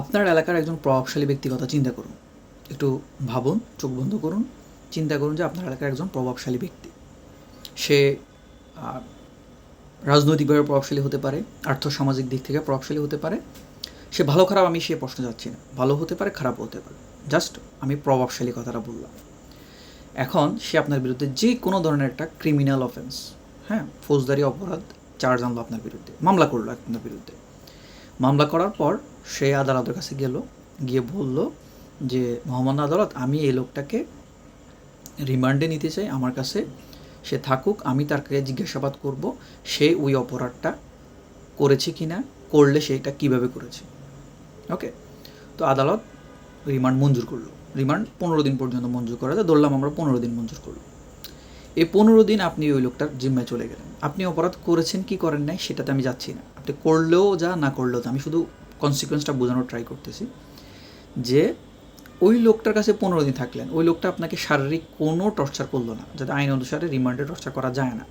আপনার এলাকার একজন প্রভাবশালী ব্যক্তির কথা চিন্তা করুন। একটু ভাবুন, চোখ বন্ধ করুন, চিন্তা করুন যে আপনার এলাকার একজন প্রভাবশালী ব্যক্তি। সে রাজনৈতিকভাবে প্রভাবশালী হতে পারে আর্থ সামাজিক দিক থেকে প্রভাবশালী হতে পারে। সে ভালো খারাপ আমি সে প্রশ্ন যাচ্ছি না। ভালো হতে পারে খারাপ হতে পারে। জাস্ট আমি প্রভাবশালী কথাটা বললাম। এখন সে আপনার বিরুদ্ধে যে কোনো ধরনের একটা ক্রিমিনাল অফেন্স হ্যাঁ ফৌজদারি, অপরাধ, চার্জ আনলো আপনার বিরুদ্ধে, মামলা করল আপনার বিরুদ্ধে। মামলা করার পর সে আদালতের কাছে গেল, গিয়ে বলল যে মহামান্য আদালত, আমি এই লোকটাকে রিমান্ডে নিতে চাই, আমার কাছে। সে থাকুক, আমি তাকে জিজ্ঞাসাবাদ করব, সে ওই অপরাধটা করেছে কি না করলে সেটা কীভাবে করেছে। ওকে তো আদালত রিমান্ড মঞ্জুর করল। রিমান্ড পনেরো দিন পর্যন্ত মঞ্জুর করা যায় ধরলাম আমরা পনেরো দিন মঞ্জুর করল। এই পনেরো দিন আপনি ওই লোকটার জিম্মায় চলে গেলেন। আপনি অপরাধ করেছেন, কি করেন নাই, সেটাতে আমি যাচ্ছি না। আপনি করলেও যা, না করলেও যা। আমি শুধু কনসিকুয়েন্সটা বোঝানোর ট্রাই করতেছি, যে ওই লোকটার কাছে পনেরো দিন থাকলেন, ওই লোকটা আপনাকে শারীরিক কোনো টর্চার করল না, যাতে আইন অনুসারে রিমান্ডে টর্চার করা যায় না।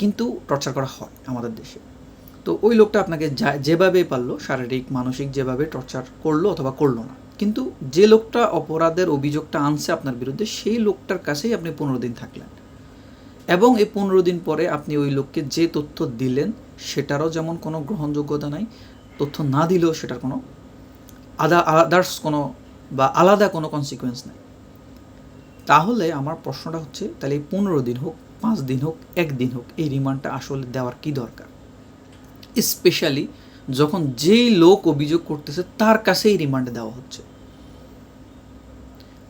কিন্তু টর্চার করা হয় আমাদের দেশে। তো ওই লোকটা আপনাকে যেভাবে পারল, শারীরিক, মানসিক যেভাবে টর্চার করল অথবা করল না, কিন্তু যে লোকটা অপরাধের অভিযোগটা আনছে আপনার বিরুদ্ধে, সেই লোকটার কাছেই আপনি পনেরো দিন থাকলেন। এবং এই পনেরো দিন পরে আপনি ওই লোককে যে তথ্য দিলেন, সেটারও যেমন কোনো গ্রহণযোগ্যতা নাই তথ্য না দিলেও সেটার কোনো আদা, আদার্স কোনো বা আলাদা কোনো কনসিকুয়েন্স নেই। তাহলে আমার প্রশ্নটা হচ্ছে, তাহলে এই পনেরো দিন হোক, পাঁচ দিন হোক, একদিন হোক, এই রিমান্ডটা আসলে দেওয়ার কি দরকার? স্পেশালি যখন যেই লোক অভিযোগ করতেছে, তার কাছেই রিমান্ডে দেওয়া হচ্ছে।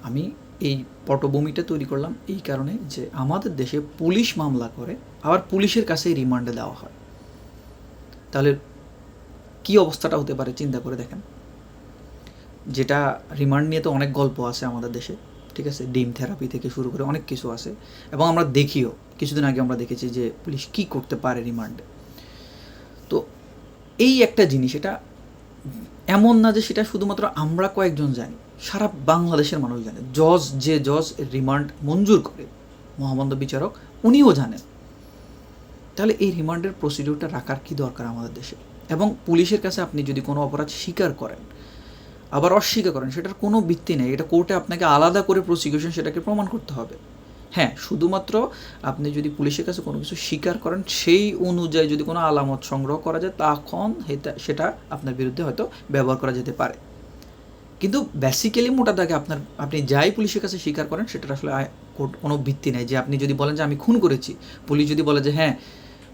আমি এই পটভূমিটা তৈরি করলাম এই কারণে যে আমাদের দেশে পুলিশ মামলা করে, আবার পুলিশের কাছেই রিমান্ডে দেওয়া হয়। তাহলে কি অবস্থাটা হতে পারে, চিন্তা করে দেখেন। যেটা রিমান্ড নিয়ে তো অনেক গল্প আছে আমাদের দেশে, ঠিক আছে? ডিম থেরাপি থেকে শুরু করে অনেক কিছু আছে। এবং আমরা দেখিও, কিছুদিন আগে আমরা দেখেছি যে পুলিশ কি করতে পারে রিমান্ডে তো এই একটা জিনিস, এটা এমন না যে সেটা শুধুমাত্র আমরা কয়েকজন জানি, সারা বাংলাদেশের মানুষ জানে। জজ যে জজ রিমান্ড মঞ্জুর করে, মহামান্য বিচারক, উনিও জানেন। তাহলে এই রিমান্ডের প্রসিডিউরটা রাখার কি দরকার আমাদের দেশে? এবং পুলিশের কাছে আপনি যদি কোনো অপরাধ স্বীকার করেন, আবার অস্বীকার করেন, সেটার কোনো ভিত্তি নেই। এটা কোর্টে আপনাকে আলাদা করে প্রসিকিউশন সেটাকে প্রমাণ করতে হবে। হ্যাঁ শুধুমাত্র আপনি যদি পুলিশের কাছে কোনো কিছু স্বীকার করেন, সেই অনুযায়ী যদি কোনো আলামত সংগ্রহ করা যায়, তখন সেটা- সেটা আপনার বিরুদ্ধে হয়তো ব্যবহার করা যেতে পারে। কিন্তু বেসিক্যালি মোটা দাগে আপনার, আপনি যাই পুলিশের কাছে স্বীকার করেন, সেটার আসলে কোনো ভিত্তি নেই। যে আপনি যদি বলেন যে আমি খুন করেছি, পুলিশ যদি বলে যে হ্যাঁ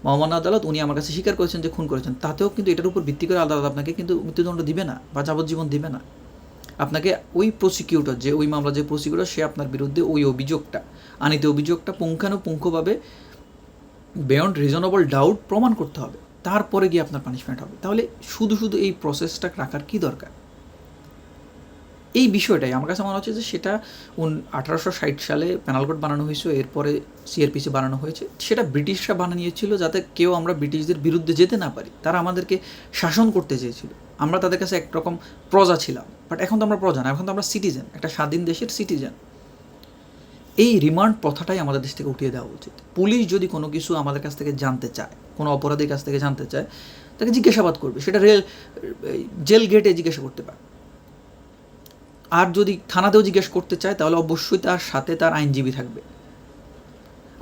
মহামান্য আদালত উনি আমার কাছে স্বীকার করেছেন যে খুন করেছেন। তাতেও কিন্তু এটার উপর ভিত্তি করে আদালত আপনাকে কিন্তু মৃত্যুদণ্ড দিবে না বা যাবজ্জীবন দিবে না। আপনাকে ওই প্রসিকিউটর যে ওই মামলা যে প্রসিকিউটর সে আপনার বিরুদ্ধে ওই অভিযোগটা, আনিতে অভিযোগটা পুঙ্খানুপুঙ্খভাবে বিয়ন্ড রিজনেবল ডাউট প্রমাণ করতে হবে। তারপরে গিয়ে আপনার পানিশমেন্ট হবে। তাহলে শুধু শুধু এই প্রসেসটা রাখার কি দরকার? এই বিষয়টাই আমার কাছে মনে হচ্ছে যে সেটা উন আঠারোশো ষাট সালে প্যানাল কোড বানানো হয়েছে, এরপরে সিআরপিসি বানানো হয়েছে। সেটা ব্রিটিশরা বানিয়েছিল যাতে কেউ আমরা ব্রিটিশদের বিরুদ্ধে যেতে না পারি। তারা আমাদেরকে শাসন করতে চেয়েছিল। আমরা তাদের কাছে একরকম প্রজা ছিলাম। বাট এখন তো আমরা প্রজা না, এখন তো আমরা সিটিজেন একটা স্বাধীন দেশের সিটিজেন এই রিমান্ড প্রথাটাই আমাদের দেশ থেকে উঠিয়ে দেওয়া উচিত। পুলিশ যদি কোনো কিছু আমাদের কাছ থেকে জানতে চায়, কোনো অপরাধীর কাছ থেকে জানতে চায়, তাকে জিজ্ঞাসাবাদ করবে। সেটা রেল জেল গেটে জিজ্ঞাসা করতে পারে। আর যদি থানাতেও জিজ্ঞেস করতে চায়, তাহলে অবশ্যই তার সাথে তার আইনজীবী থাকবে।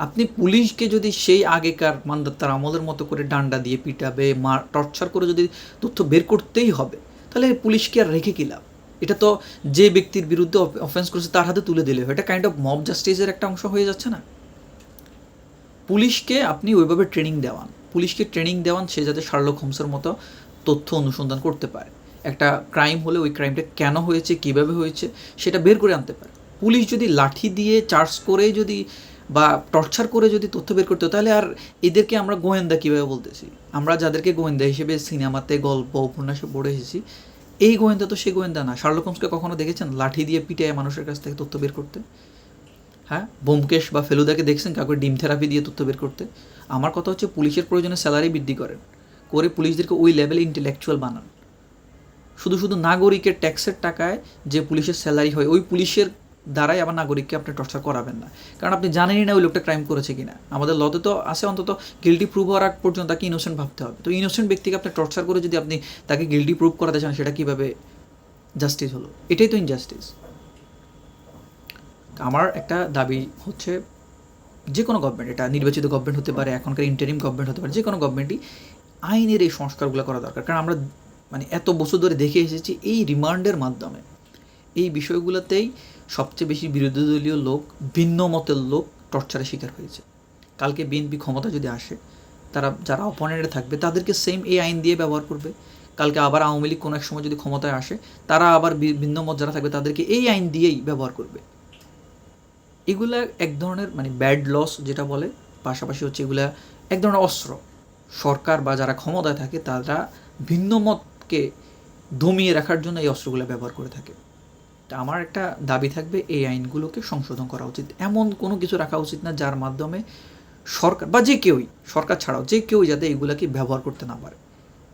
আপনি পুলিশকে যদি সেই আগেকার মান্দাত্তার আমলের মতো করে ডান্ডা দিয়ে পিটাবে মার টর্চার করে যদি তথ্য বের করতেই হবে, তাহলে পুলিশকে আর রেখে কি লাভ? এটা তো যে ব্যক্তির বিরুদ্ধে অফেন্স করেছে তার হাতে তুলে দিলে। এটা কাইন্ড অফ মব জাস্টিসের একটা অংশ হয়ে যাচ্ছে না? পুলিশকে আপনি ওইভাবে ট্রেনিং দেওয়ান। পুলিশকে ট্রেনিং দেওয়ান সে যাতে শার্লক হোমসের মতো তথ্য অনুসন্ধান করতে পারে। একটা ক্রাইম হলে ওই ক্রাইমটা কেন হয়েছে, কীভাবে হয়েছে, সেটা বের করে আনতে পারে। পুলিশ যদি লাঠি দিয়ে চার্জ করে যদি বা টর্চার করে যদি তথ্য বের করতে তাহলে আর এদেরকে আমরা গোয়েন্দা কীভাবে বলতেছি? আমরা যাদেরকে গোয়েন্দা হিসেবে সিনেমাতে গল্প, উপন্যাসে পড়ে এসেছি, এই গোয়েন্দা তো সেই গোয়েন্দা না। শার্লক কখনো দেখেছেন? লাঠি দিয়ে পিটায় মানুষের কাছ থেকে তথ্য বের করতে? হ্যাঁ? বোমকেশ বা ফেলুদাকে দেখছেন কাউকে ডিম থেরাপি দিয়ে তথ্য বের করতে? আমার কথা হচ্ছে পুলিশের প্রয়োজনে স্যালারি বৃদ্ধি করেন। করে পুলিশদেরকে ওই লেভেলে ইন্টেলেকচুয়াল বানান। শুধু শুধু নাগরিকের ট্যাক্সের টাকায় যে পুলিশের স্যালারি হয়, ওই পুলিশের দ্বারাই আবার নাগরিককে আপনি টর্চার করাবেন না। কারণ আপনি জানেনই না ওই লোকটা ক্রাইম করেছে কিনা। আমাদের লতে তো আছে অন্তত গিল্টি প্রুভ হওয়ার আগ পর্যন্ত তাকে ইনোসেন্ট ভাবতে হবে। তো ইনোসেন্ট ব্যক্তিকে আপনি টর্চার করে যদি আপনি তাকে গিল্টি প্রুভ করাতে চান, সেটা কীভাবে জাস্টিস হলো? এটাই তো ইনজাস্টিস আমার একটা দাবি হচ্ছে যে কোনো গভর্নমেন্ট এটা নির্বাচিত গভর্নমেন্ট হতে পারে, এখনকার ইন্টারিম গভর্নমেন্ট হতে পারে, যে কোনো গভর্নমেন্টই আইনের এই সংস্কারগুলো করা দরকার। কারণ আমরা মানে এত বছর ধরে দেখে এসেছি এই রিমান্ডের মাধ্যমে। এই বিষয়গুলোতেই সবচেয়ে বেশি বিরোধী দলীয় লোক, ভিন্ন মতের লোক টর্চারের শিকার হয়েছে। কালকে বিএনপি ক্ষমতা যদি আসে, তারা যারা অপোনেন্টে থাকবে, তাদেরকে সেম এই আইন দিয়ে ব্যবহার করবে। কালকে আবার আওয়ামী লীগ কোনো এক সময় যদি ক্ষমতায় আসে, তারা আবার ভিন্ন মত যারা থাকবে, তাদেরকে এই আইন দিয়েই ব্যবহার করবে। এগুলা এক ধরনের মানে ব্যাড লস যেটা বলে, পাশাপাশি হচ্ছে এগুলা এক ধরনের অস্ত্র। সরকার বা যারা ক্ষমতায় থাকে, তারা ভিন্ন মতকে দমিয়ে রাখার জন্য এই অস্ত্রগুলো ব্যবহার করে থাকে। তা আমার একটা দাবি থাকবে, এই আইনগুলোকে সংশোধন করা উচিত। এমন কোনো কিছু রাখা উচিত না যার মাধ্যমে সরকার বা যে কেউই, সরকার ছাড়াও যে কেউই যাতে এগুলাকে ব্যবহার করতে না পারে।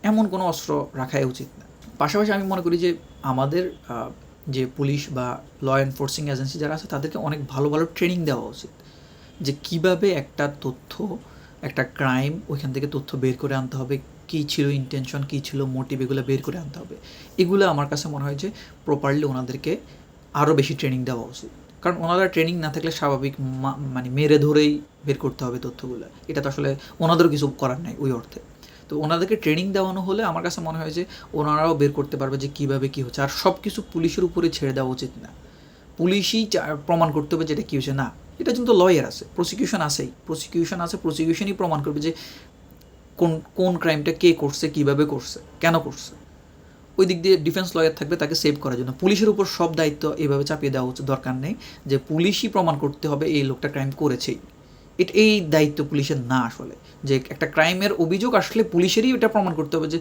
এমন কোনো অস্ত্র রাখাই উচিত না। পাশাপাশি আমি মনে করি যে আমাদের যে পুলিশ বা ল এনফোর্সিং এজেন্সি যারা আছে, তাদেরকে অনেক ভালো ভালো ট্রেনিং দেওয়া উচিত। যে কীভাবে একটা তথ্য, একটা ক্রাইম ওইখান থেকে তথ্য বের করে আনতে হবে কী ছিল ইন্টেনশন কী ছিল মোটিভ এগুলো বের করে আনতে হবে। এগুলো আমার কাছে মনে হয় যে প্রপারলি ওনাদেরকে আরও বেশি ট্রেনিং দেওয়া উচিত। কারণ ওনারা ট্রেনিং না থাকলে স্বাভাবিক মানে মেরে ধরেই বের করতে হবে তথ্যগুলো। এটা তো আসলে ওনাদেরও কিছু করার নাই ওই অর্থে। তো ওনাদেরকে ট্রেনিং দেওয়ানো হলে আমার কাছে মনে হয় যে ওনারাও বের করতে পারবে যে কীভাবে কী হচ্ছে। আর সব কিছু পুলিশের উপরে ছেড়ে দেওয়া উচিত না। পুলিশই প্রমাণ করতে হবে যেটা কী হচ্ছে না, এটা কিন্তু লয়ার আছে প্রসিকিউশন আছেই। প্রসিকিউশন আছে প্রসিকিউশনই প্রমাণ করবে যে কোন কোন ক্রাইমটা কে করছে, কীভাবে করছে, কেন করছে। ওই দিক দিয়ে ডিফেন্স লয়ার থাকবে তাকে সেভ করার জন্য। পুলিশের উপর সব দায়িত্ব এভাবে চাপিয়ে দেওয়া উচিত দরকার নেই যে পুলিশই প্রমাণ করতে হবে এই লোকটা ক্রাইম করেছেই। এটা এই দায়িত্ব পুলিশের না আসলে। যে একটা ক্রাইমের অভিযোগ আসলে পুলিশেরই এটা প্রমাণ করতে হবে যে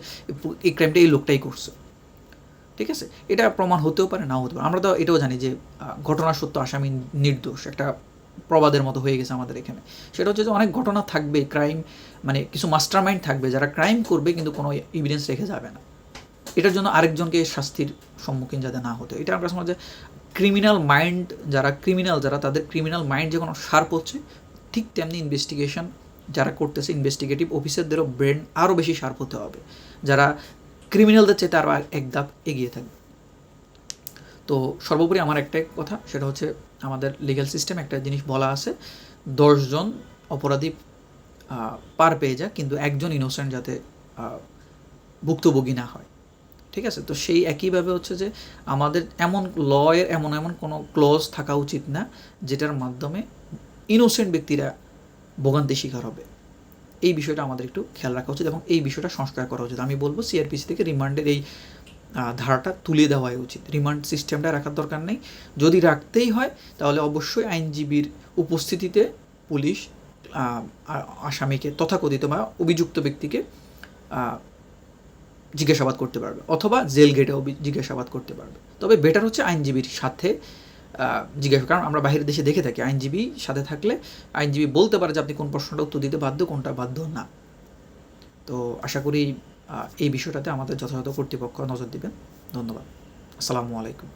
এই ক্রাইমটা এই লোকটাই করছে। ঠিক আছে? এটা প্রমাণ হতেও পারে, নাও হতে পারে। আমরা তো এটাও জানি যে ঘটনা সত্য আসামি নির্দোষ। একটা প্রবাদের মতো হয়ে গেছে আমাদের এখানে। সেটা হচ্ছে যে অনেক ঘটনা থাকবে ক্রাইম মানে কিছু মাস্টার মাইন্ড থাকবে, যারা ক্রাইম করবে কিন্তু কোনো এভিডেন্স রেখে যাবে না। এটার জন্য আরেকজনকে শাস্তির সম্মুখীন যাতে না হতে এটা আমার যে ক্রিমিনাল মাইন্ড যারা ক্রিমিনাল যারা তাদের ক্রিমিনাল মাইন্ড যখন শার্প হচ্ছে, ঠিক তেমনি ইনভেস্টিগেশন যারা করতেছে ইনভেস্টিগেটিভ অফিসারদেরও ব্রেন আরও বেশি শার্প হতে হবে। যারা ক্রিমিনালদের চাইতে আরও এক ধাপ এগিয়ে থাকবে। তো সর্বোপরি আমার একটাই কথা, সেটা হচ্ছে আমাদের লিগ্যাল সিস্টেম একটা জিনিস বলা আছে, দশজন অপরাধী পার পেয়ে যায়, কিন্তু একজন ইনোসেন্ট যাতে ভুক্তভোগী না হয়। ঠিক আছে? তো সেই একইভাবে হচ্ছে যে, আমাদের এমন লয়ের এমন এমন কোনো ক্লজ থাকা উচিত না, যেটার মাধ্যমে ইনোসেন্ট ব্যক্তিরা ভোগান্তি শিকার হবে। এই বিষয়টা আমাদের একটু খেয়াল রাখা উচিত এবং এই বিষয়টা সংস্কার করা উচিত। আমি বলব সিআরপিসি থেকে রিমান্ডের এই ধারাটা তুলে দেওয়াই উচিত। রিমান্ড সিস্টেমটা রাখার দরকার নেই। যদি রাখতেই হয়, তাহলে অবশ্যই আইনজীবীর উপস্থিতিতে পুলিশ আসামিকে, তথাকথিত বা অভিযুক্ত ব্যক্তিকে জিজ্ঞাসাবাদ করতে পারবে অথবা জেল গেটেও জিজ্ঞাসাবাদ করতে পারবে। তবে বেটার হচ্ছে আইনজীবীর সাথে জিজ্ঞাসা কারণ আমরা বাইরের দেশে দেখে থাকি, আইনজীবী সাথে থাকলে আইনজীবী বলতে পারে যে আপনি কোন প্রশ্নটা উত্তর দিতে বাধ্য, কোনটা বাধ্য না। তো আশা করি এই বিষয়টাতে আমাদের যথাযথ কর্তৃপক্ষ নজর দিবেন। ধন্যবাদ। আসসালামু আলাইকুম।